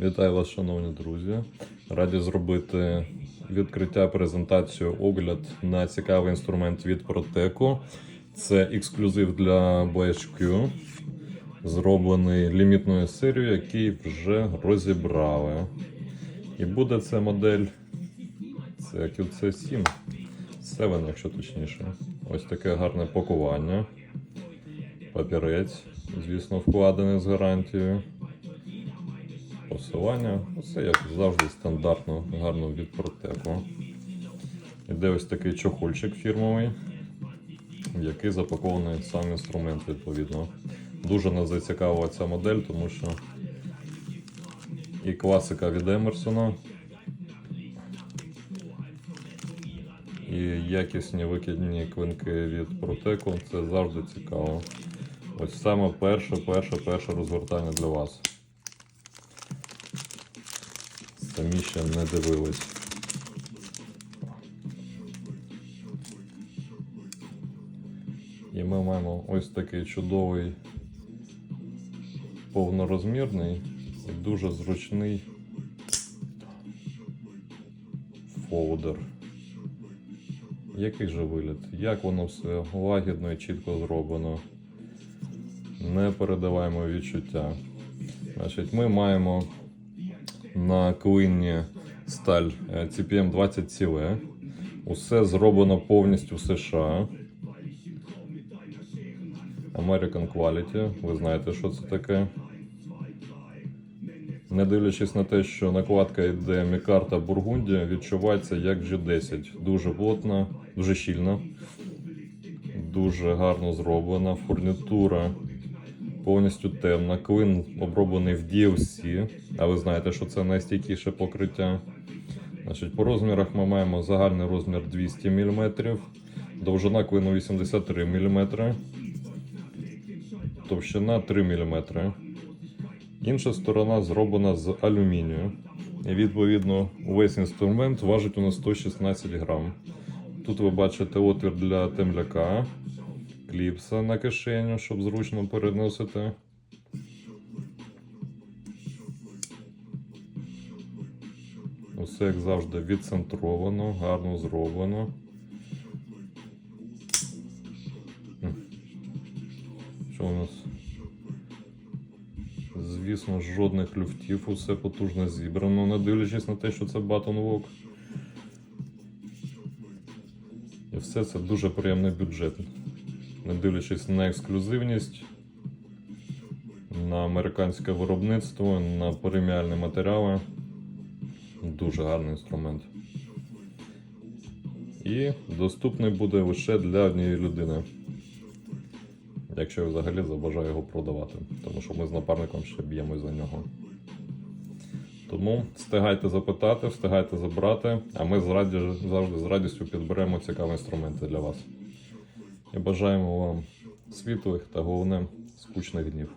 Вітаю вас, шановні друзі. Раді зробити відкриття, презентацію, огляд на цікавий інструмент від Proteco. Це ексклюзив для BHQ, зроблений лімітною серією, який вже розібрали. І буде це модель це QC7, 7, якщо точніше. Ось таке гарне пакування. Папірець, звісно, вкладений з гарантією посилання. Все як завжди стандартно, гарно від протеку. Іде ось такий чохольчик фірмовий, в який запакований сам інструмент відповідно. Дуже нас зацікавила ця модель, тому що і класика від Емерсона, і якісні викидні клинки від протеку. Це завжди цікаво. Ось саме перше, перше, перше розгортання для вас. Самі ще не дивились. І ми маємо ось такий чудовий повнорозмірний і дуже зручний фолдер. Який же вигляд? Як воно все лагідно і чітко зроблено. Не передаваємо відчуття. Значить, ми маємо на клині сталь е, CPM 20 cl Усе зроблено повністю в США. American Quality. Ви знаєте, що це таке. Не дивлячись на те, що накладка йде Мікарта Бургундія, відчувається як G10. Дуже плотна, дуже щільна, дуже гарно зроблена. Фурнітура повністю темна. Клин оброблений в DLC, а ви знаєте, що це найстійкіше покриття. Значить, по розмірах ми маємо загальний розмір 200 мм, довжина клину 83 мм, товщина 3 мм. Інша сторона зроблена з алюмінію. І відповідно увесь інструмент важить у нас 116 грам. Тут ви бачите отвір для темляка, кліпса на кишеню, щоб зручно переносити. Усе, як завжди, відцентровано, гарно зроблено. Що у нас? Звісно, жодних люфтів, усе потужно зібрано, не дивлячись на те, що це Walk. І все це дуже приємний бюджет. Не дивлячись на ексклюзивність, на американське виробництво, на преміальні матеріали. Дуже гарний інструмент. І доступний буде лише для однієї людини. Якщо я взагалі забажаю його продавати, тому що ми з напарником ще б'ємось за нього. Тому встигайте запитати, встигайте забрати, а ми з раді, завжди з радістю підберемо цікаві інструменти для вас. Бажаємо вам світлих та головне скучних днів.